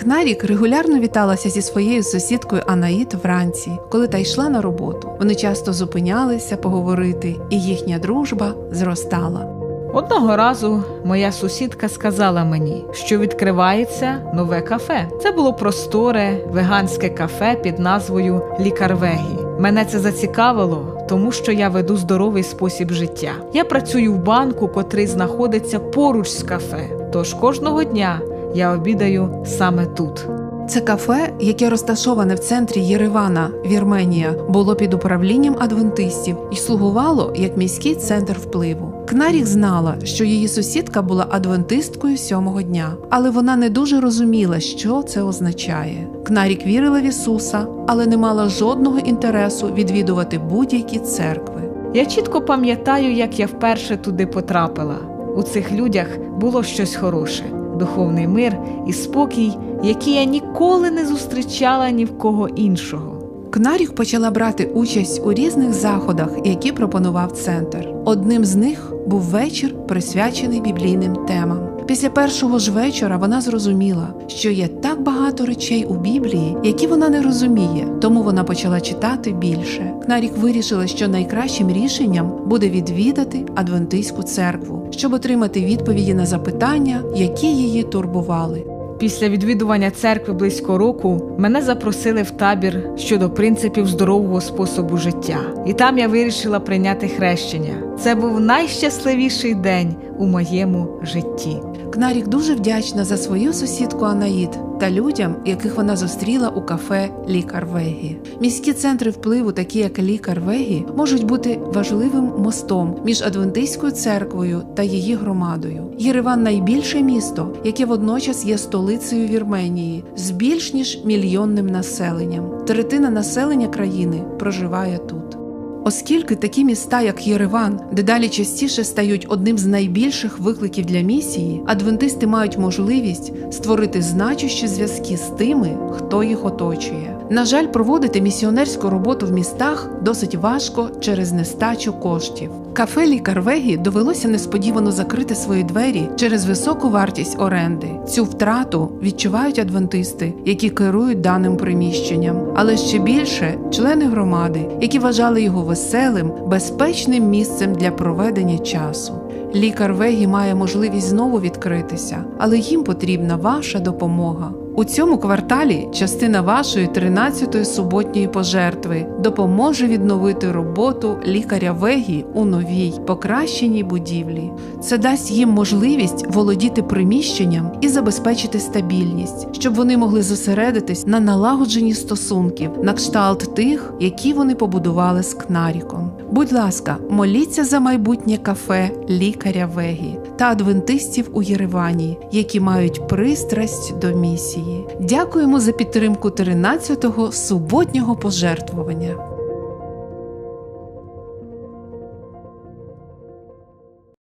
Кнарік регулярно віталася зі своєю сусідкою Анаїт вранці, коли та йшла на роботу. Вони часто зупинялися поговорити, і їхня дружба зростала. Одного разу моя сусідка сказала мені, що відкривається нове кафе. Це було просторе веганське кафе під назвою Лікар Вегі. Мене це зацікавило, тому що я веду здоровий спосіб життя. Я працюю в банку, котрий знаходиться поруч з кафе. Тож кожного дня я обідаю саме тут. Це кафе, яке розташоване в центрі Єревана, Вірменія, було під управлінням адвентистів і слугувало як міський центр впливу. Кнарік знала, що її сусідка була адвентисткою сьомого дня, але вона не дуже розуміла, що це означає. Кнарік вірила в Ісуса, але не мала жодного інтересу відвідувати будь-які церкви. Я чітко пам'ятаю, як я вперше туди потрапила. У цих людях було щось хороше, духовний мир і спокій, які я ніколи не зустрічала ні в кого іншого. Кнарік почала брати участь у різних заходах, які пропонував центр. Одним з них був вечір, присвячений біблійним темам. Після першого ж вечора вона зрозуміла, що є так багато речей у Біблії, які вона не розуміє, тому вона почала читати більше. Кнарік вирішила, що найкращим рішенням буде відвідати адвентистську церкву, щоб отримати відповіді на запитання, які її турбували. Після відвідування церкви близько року мене запросили в табір щодо принципів здорового способу життя, і там я вирішила прийняти хрещення. Це був найщасливіший день у моєму житті. Кнарік дуже вдячна за свою сусідку Анаїд та людям, яких вона зустріла у кафе Лікар Вегі. Міські центри впливу, такі як Лікар Вегі, можуть бути важливим мостом між Адвентистською церквою та її громадою. Єреван найбільше місто, яке водночас є столицею Вірменії з більш ніж мільйонним населенням. Третина населення країни проживає тут. Оскільки такі міста, як Єреван, дедалі частіше стають одним з найбільших викликів для місії, адвентисти мають можливість створити значущі зв'язки з тими, хто їх оточує. На жаль, проводити місіонерську роботу в містах досить важко через нестачу коштів. Кафе Лікар Вегі довелося несподівано закрити свої двері через високу вартість оренди. Цю втрату відчувають адвентисти, які керують даним приміщенням, але ще більше члени громади, які вважали його веселим, безпечним місцем для проведення часу. Лікар Вегі має можливість знову відкритися, але їм потрібна ваша допомога. У цьому кварталі частина вашої 13-ї суботньої пожертви допоможе відновити роботу лікаря Вегі у новій покращеній будівлі. Це дасть їм можливість володіти приміщенням і забезпечити стабільність, щоб вони могли зосередитись на налагодженні стосунків, на кшталт тих, які вони побудували з Кнаріком. Будь ласка, моліться за майбутнє кафе лікаря Вегі та адвентистів у Єревані, які мають пристрасть до місії. Дякуємо за підтримку 13-го суботнього пожертвування.